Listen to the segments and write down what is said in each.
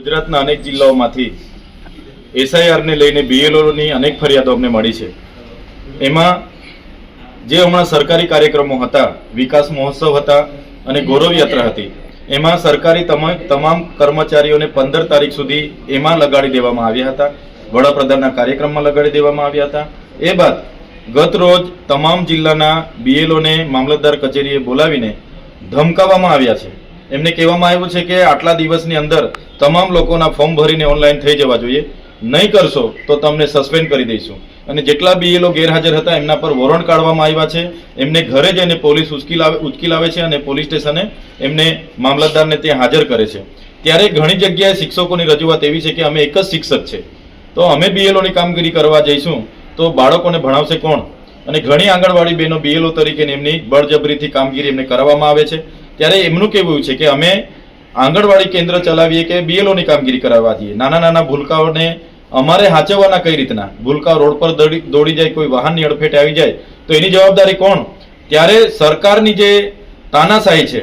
ગુજરાતના અનેક જિલ્લાઓમાંથી એસઆઈઆરને લઈને બીએલઓની અનેક ફરિયાદો અમને મળી છે. એમાં જે હમણાં સરકારી કાર્યક્રમો હતા, વિકાસ મહોત્સવ હતા અને ગૌરવ યાત્રા હતી, એમાં સરકારી તમામ કર્મચારીઓને પંદર તારીખ સુધી એમાં લગાડી દેવામાં આવ્યા હતા, વડાપ્રધાનના કાર્યક્રમમાં લગાડી દેવામાં આવ્યા હતા. એ બાદ ગત રોજ તમામ જિલ્લાના બીએલઓને મામલતદાર કચેરીએ બોલાવીને ધમકાવવામાં આવ્યા છે. એમને કહેવામાં આવ્યું છે કે આટલા દિવસની અંદર તમામ લોકોના ફોર્મ ભરીને ઓનલાઈન થઈ જવા જોઈએ. નહીં કરશો તો તમને સસ્પેન્ડ કરી દઈશું. અને જેટલા બીએલઓ ગેરહાજર હતા, એમના પર વોરંટ કાઢવામાં આવ્યા છે. એમને ઘરે જઈને પોલીસ ઉચકી લાવે ઉચકી લાવે છે અને પોલીસ સ્ટેશને એમને મામલતદારને ત્યાં હાજર કરે છે. ત્યારે ઘણી જગ્યાએ શિક્ષકોની રજૂઆત એવી છે કે અમે એક જ શિક્ષક છે. તો અમે બીએલઓની કામગીરી કરવા જઈશું તો બાળકોને ભણાવશે કોણ? અને ઘણી આંગણવાડી બહેનો બીએલઓ તરીકે એમની બળજબરીથી કામગીરી એમને કરવામાં આવે છે. ત્યારે એમનું કહેવું છે કે અમે આંગણવાડી કેન્દ્ર ચલાવીએ કે બીએલઓની કામગીરી કરાવવા જઈએ. નાના નાના ભૂલકાઓને અમારે હાચવવાના કઈ રીતના? ભૂલકા રોડ પર દોડી દોડી જાય, કોઈ વાહનની અડફેટે આવી જાય, તો એની જવાબદારી કોણ? ત્યારે સરકારની જે તાનાશાહી છે,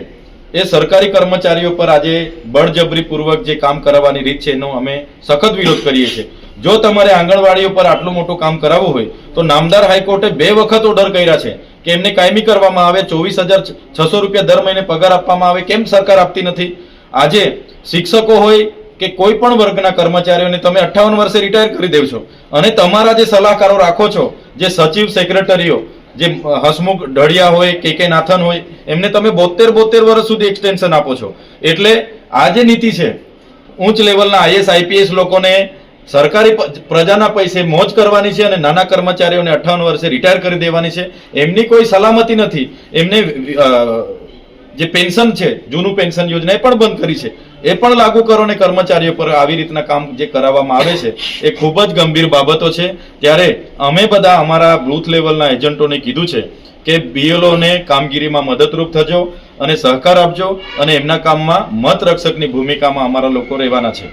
એ સરકારી કર્મચારીઓ પર આજે બળજબરીપૂર્વક જે કામ કરાવવાની રીત છે, એનો અમે સખત વિરોધ કરીએ છીએ. જો તમારે આંગણવાડીઓ પર આટલું મોટું કામ કરાવવું હોય, તો નામદાર હાઈકોર્ટે બે વખત ઓર્ડર કર્યા છે. કે એમને કાયમી કરવામાં આવે, ચોવીસ હજાર છસો રૂપિયા દર મહિને પગાર આપવામાં આવે, કેમ સરકાર આપતી નથી? આજે શિક્ષકો હોય કે કોઈ પણ વર્ગના કર્મચારીઓને તમે અઠ્ઠાવન વર્ષે રિટાયર કરી દેવ છો. અને તમારા જે સલાહકારો રાખો છો, જે સચિવ સેક્રેટરીઓ જે હસમુખ ઢળિયા હોય, કે કે નાથન હોય, એમને તમે બોતેર બોતેર વર્ષ સુધી એક્સટેન્શન આપો છો. એટલે આ જે નીતિ છે, ઉચ્ચ લેવલના આઈએસ આઈપીએસ લોકોને સરકારી પ્રજાના પૈસે મોજ કરવાની છે અને નાના કર્મચારીઓને અઠ્ઠાવન વર્ષે રિટાયર કરી દેવાની છે. એમની કોઈ સલામતી નથી. એમને જે પેન્શન છે, જૂનું પેન્શન યોજના એ પણ બંધ કરી છે. એ પણ લાગુ કરો ને કર્મચારીઓ પર આવી રીતના કામ જે કરાવવામાં આવે છે, એ ખૂબ જ ગંભીર બાબતો છે. ત્યારે અમે બધા અમારા બૂથ લેવલના એજન્ટોને કીધું છે કે બીએલઓને કામગીરીમાં મદદરૂપ થજો અને સહકાર આપજો અને એમના કામમાં મત રક્ષકની ભૂમિકામાં અમારા લોકો રહેવાના છે.